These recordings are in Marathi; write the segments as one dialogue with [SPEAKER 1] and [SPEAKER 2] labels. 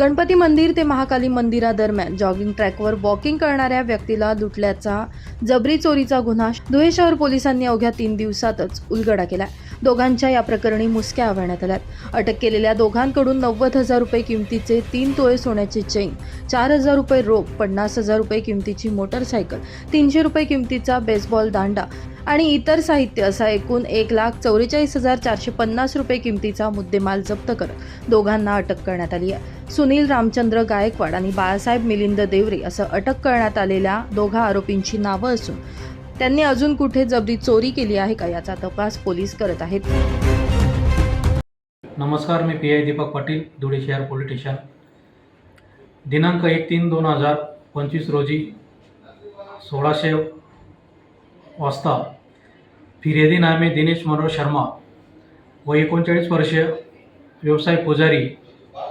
[SPEAKER 1] गणपती मंदिर ते महाकाली मंदिरादरम्यान जॉगिंग ट्रॅकवर वॉकिंग करणाऱ्या व्यक्तीला लुटल्याचा जबरी चोरीचा गुन्हा धुळे शहर पोलिसांनी अवघ्या तीन दिवसातच उलगडा केला दोघांच्या या प्रकरणी मुसक्या आवळण्यात आल्यात. अटक केलेल्या दोघांकडून नव्वद हजार रुपये किमतीचे तीन तोळे सोन्याची चेन चार हजार रुपये रोप पन्नास हजार रुपये किमतीची मोटरसायकल तीनशे रुपये किमतीचा बेसबॉल दांडा आणि इतर साहित्य असा एकूण एक लाख चौवेचाळीस हजार चारशे पन्नास रुपये किमतीचा मुद्देमाल जप्त करत दोघांना अटक करण्यात आली आहे. सुनील रामचंद्र गायकवाड आणि बाळासाहेब मिलिंद देवरे असं अटक करण्यात आलेल्या दोघा आरोपींची नावं असून त्यांनी अजून कुठे जबरी चोरी केली आहे का याचा तपास पोलीस करत आहेत.
[SPEAKER 2] नमस्कार मी पी आय दीपक पाटील धुळे शहर पोलीस स्टेशन दिनांक एक तीन दोन हजार पंचवीस रोजी सोळाशे वाजता फिर्यादी नामे दिनेश मनोहर शर्मा व एकोणचाळीस वर्षीय व्यवसाय पुजारी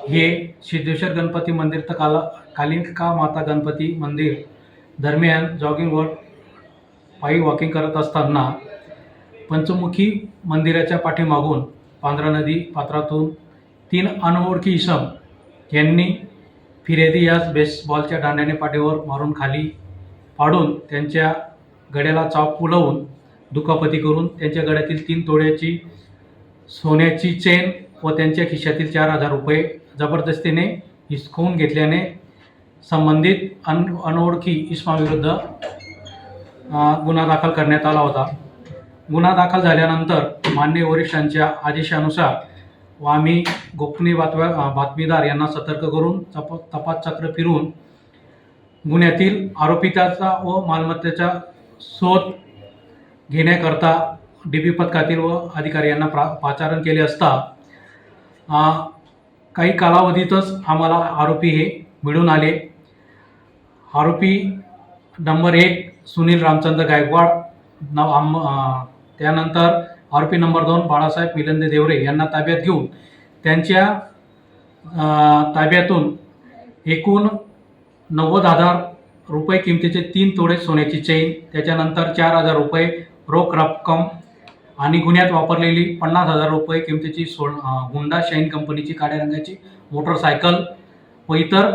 [SPEAKER 2] हे सिद्धेश्वर गणपती मंदिर तर काला कालिका माता गणपती मंदिर दरम्यान जॉगिंगवर पायी वॉकिंग करत असताना पंचमुखी मंदिराच्या पाठीमागून पांढरा नदी पात्रातून तीन अनोळखी इसम यांनी फिर्यादी यास बेसबॉलच्या दांड्याने पाठीवर मारून खाली पाडून त्यांच्या गड्याला चाप फुलवून दुखापती करून त्यांच्या गड्यातील तीन तोड्याची सोन्याची चेन व त्यांच्या खिशातील चार हजार रुपये जबरदस्तीने हिसकवून घेतल्याने संबंधित अन अनोळखी इसमाविरुद्ध गुन्हा दाखल करण्यात आला होता. गुन्हा दाखल झाल्यानंतर मान्य वरिष्ठांच्या आदेशानुसार व आम्ही गोपनीय बातम्या बातमीदार यांना सतर्क करून तप तपास चक्र फिरून गुन्ह्यातील आरोपिताचा व मालमत्तेचा शोध घेण्याकरता डी पी पथकातील व अधिकारी यांना प्रा पाचारण केले असता काही कालावधीतच आम्हाला आरोपी हे मिळून आले. आरोपी नंबर एक सुनील रामचंद्र गायकवाड नव आम अं, त्यानंतर आरोपी नंबर दोन बाळासाहेब मिलंदे देवरे यांना ताब्यात घेऊन त्यांच्या ताब्यातून एकूण नव्वद हजार रुपये किमतीचे तीन तोडे सोन्याची चेन त्याच्यानंतर चार हजार रुपये रोख रक्कम आणि गुन्ह्यात वापरलेली पन्नास हजार रुपये किमतीची सो हुंडा शाईन कंपनीची काळ्या रंगाची मोटरसायकल व इतर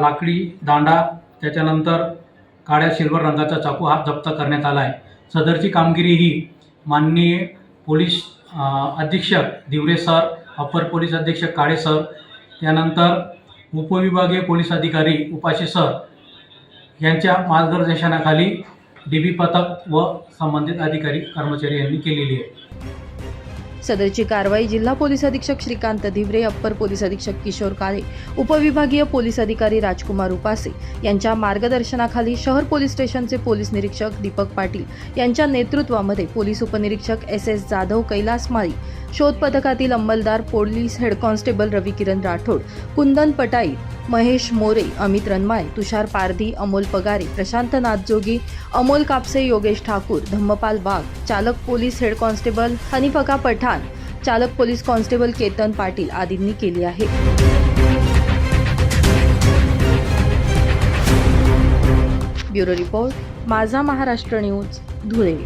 [SPEAKER 2] लाकडी दांडा त्याच्यानंतर काळ्या सिल्वर रंगाचा चाकू हा जप्त करण्यात आला आहे. सदरची कामगिरी ही माननीय पोलीस अधीक्षक दिवरे सर अपर पोलीस अधीक्षक काळे सर त्यानंतर उपविभागीय पोलीस अधिकारी उपाशी सर यांच्या मार्गदर्शनाखाली डी बी पथक व संबंधित अधिकारी कर्मचारी यांनी केलेली आहे.
[SPEAKER 1] सदरची कारवाई जिल्हा पोलीस अधीक्षक श्रीकांत धिवरे अप्पर पोलीस अधीक्षक किशोर काळे उपविभागीय पोलीस अधिकारी राजकुमार उपासे यांच्या मार्गदर्शनाखाली शहर पोलीस स्टेशनचे पोलीस निरीक्षक दीपक पाटील यांच्या नेतृत्वामध्ये पोलीस उपनिरीक्षक एस एस जाधव कैलास माळी शोध पथकातील अंमलदार police head constable Ravikiran Rathod Kundan Patai Mahesh More Amit रनमाय तुषार पारधी अमोल पगारे प्रशांत नाथजोगी अमोल कापसे योगेश ठाकूर धम्मपाल वाघ चालक police head constable Hanifka Pathan चालक पोलीस कॉन्स्टेबल केतन पाटील आदींनी केली आहे. ब्युरो रिपोर्ट माझा महाराष्ट्र न्यूज धुळे.